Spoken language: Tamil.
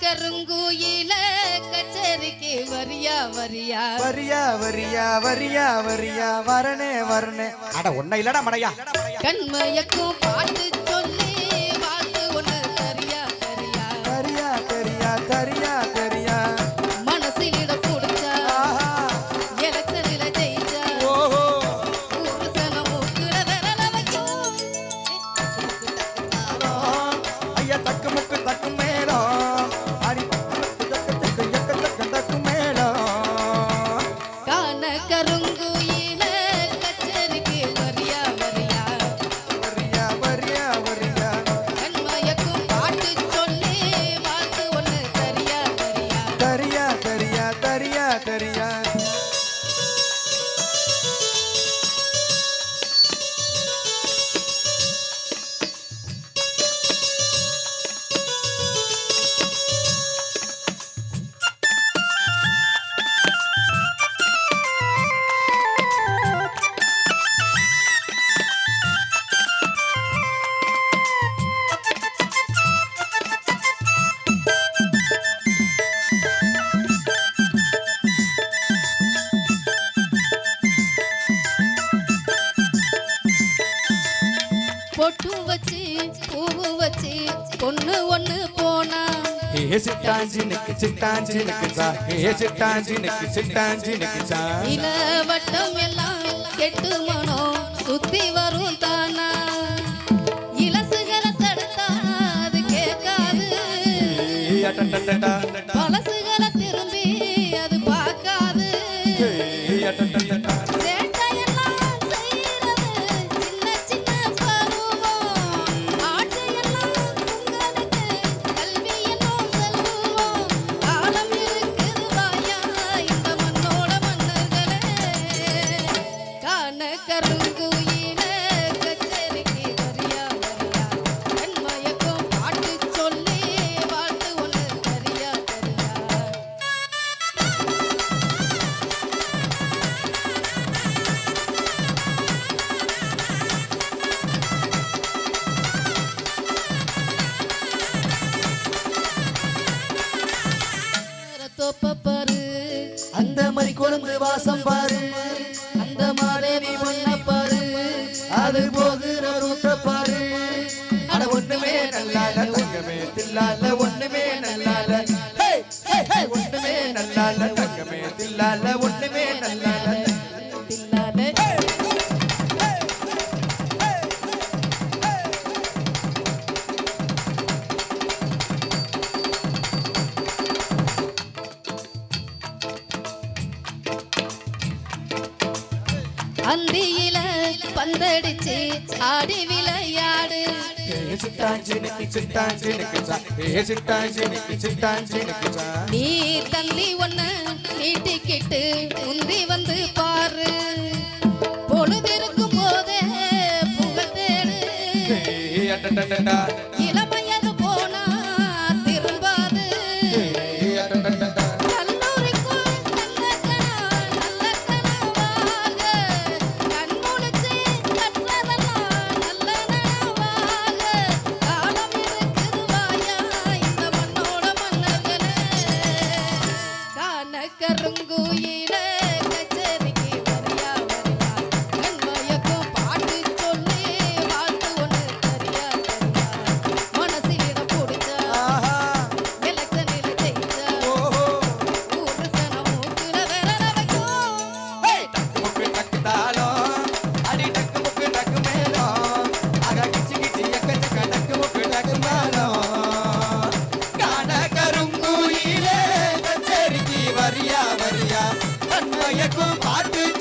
கருங்குயில கச்சேரிக்கு வரியா வரியா? வரியா வரியா வரியா வரியா வரணே வரணே அட ஒன்ன இல்லடா மடையா. கண்மயக்கும் பாட்டு பொட்டு வச்சு பூவு வச்சு பொண்ணு ஒண்ணு போனா. ஏ சிட்டாஞ்சி நிக்கு சிட்டாஞ்சி நிக்குச்சா ஏ சிட்டாஞ்சி நிக்கு சிட்டாஞ்சி நிக்குச்சா இல வட்டம் எல்லாம் கெட்டு மனோ சுத்தி வரும் தானா. இலசுகளை தடுத்தா அது கேட்காது. பழசுகளை திரும்பி அது பார்க்காது. வாசம் பாரு. அந்த மனைவி மண்ண பாரு. அது போகிற ரூட்ட பாரு. அட ஒண்ணுமே நல்லா தங்கமே தில்லால பந்தியில பந்தடிச்சு ஆடி விளையாடு. நீ தள்ளி ஒன்ன நீட்டிக்கிட்டு முந்தி வந்து பாரு. பொழுது இருக்கும் போதே புகழ் தேடு. karungu பயக்கும் பாட்டு